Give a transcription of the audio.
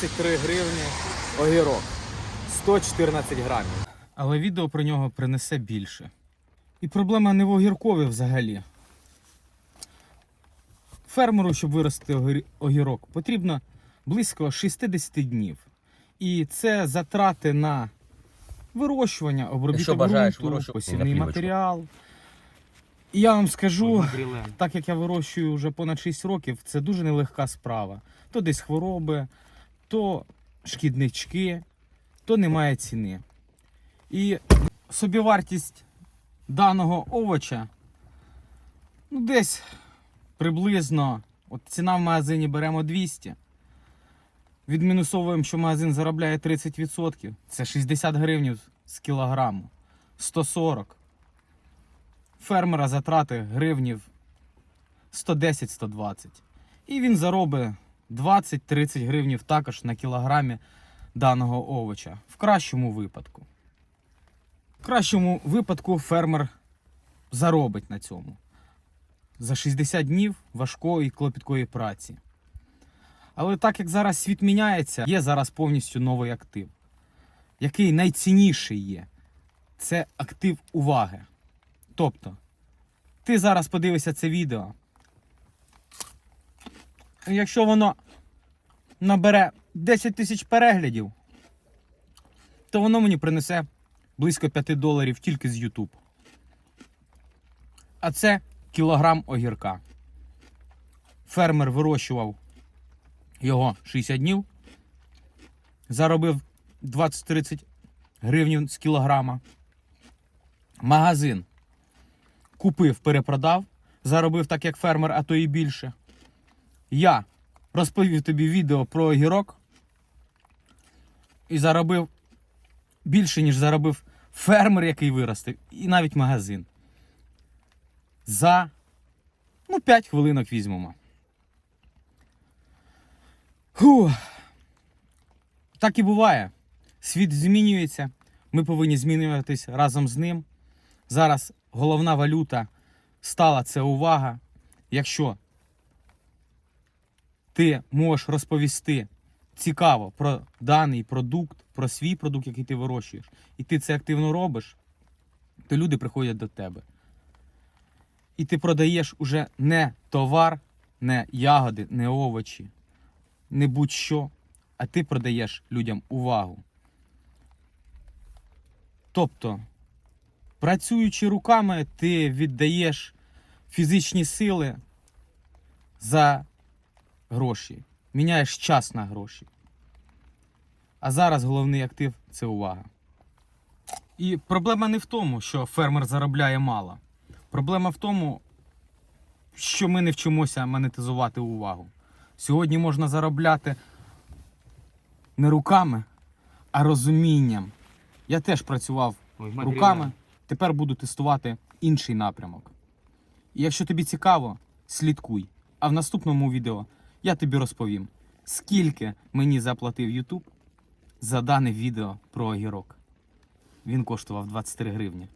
23 гривні огірок. 114 грамів. Але відео про нього принесе більше. І проблема не в огіркові взагалі. Фермеру, щоб виростити огірок, потрібно близько 60 днів. І це затрати на вирощування, обробіток ґрунту, посівний матеріал. І я вам скажу, так як я вирощую вже понад 6 років, це дуже нелегка справа. То десь хвороби, то шкіднички, то немає ціни. І собівартість даного овоча ну, десь приблизно, от ціна в магазині беремо 200. Відмінусовуємо, що магазин заробляє 30%. Це 60 гривень з кілограму. 140. Фермера затрати гривнів 110-120. І він заробить 20-30 гривнів також на кілограмі даного овоча. В кращому випадку. В кращому випадку фермер заробить на цьому. За 60 днів важкої клопіткої праці. Але так як зараз світ міняється, є зараз повністю новий актив. Який найцінніший є, це актив уваги. Тобто, ти зараз подивишся це відео. Якщо воно набере 10 тисяч переглядів, то воно мені принесе близько 5 доларів тільки з YouTube. А це кілограм огірка. Фермер вирощував його 60 днів, заробив 20-30 гривень з кілограма. Магазин купив, перепродав, заробив так, як фермер, а то і більше. Я розповів тобі відео про огірок і заробив більше, ніж заробив фермер, який виростив, і навіть магазин. За ну, 5 хвилинок візьмемо. Фух. Так і буває. Світ змінюється. Ми повинні змінюватись разом з ним. Зараз головна валюта стала це увага. Якщо ти можеш розповісти цікаво про даний продукт, про свій продукт, який ти вирощуєш, і ти це активно робиш, то люди приходять до тебе. І ти продаєш уже не товар, не ягоди, не овочі, не будь-що, а ти продаєш людям увагу. Тобто, працюючи руками, ти віддаєш фізичні сили за гроші. Міняєш час на гроші. А зараз головний актив це увага. І проблема не в тому, що фермер заробляє мало. Проблема в тому, що ми не вчимося монетизувати увагу. Сьогодні можна заробляти не руками, а розумінням. Я теж працював руками, тепер буду тестувати інший напрямок. І якщо тобі цікаво, слідкуй. А в наступному відео я тобі розповім, скільки мені заплатив YouTube за дане відео про огірок. Він коштував 23 гривні.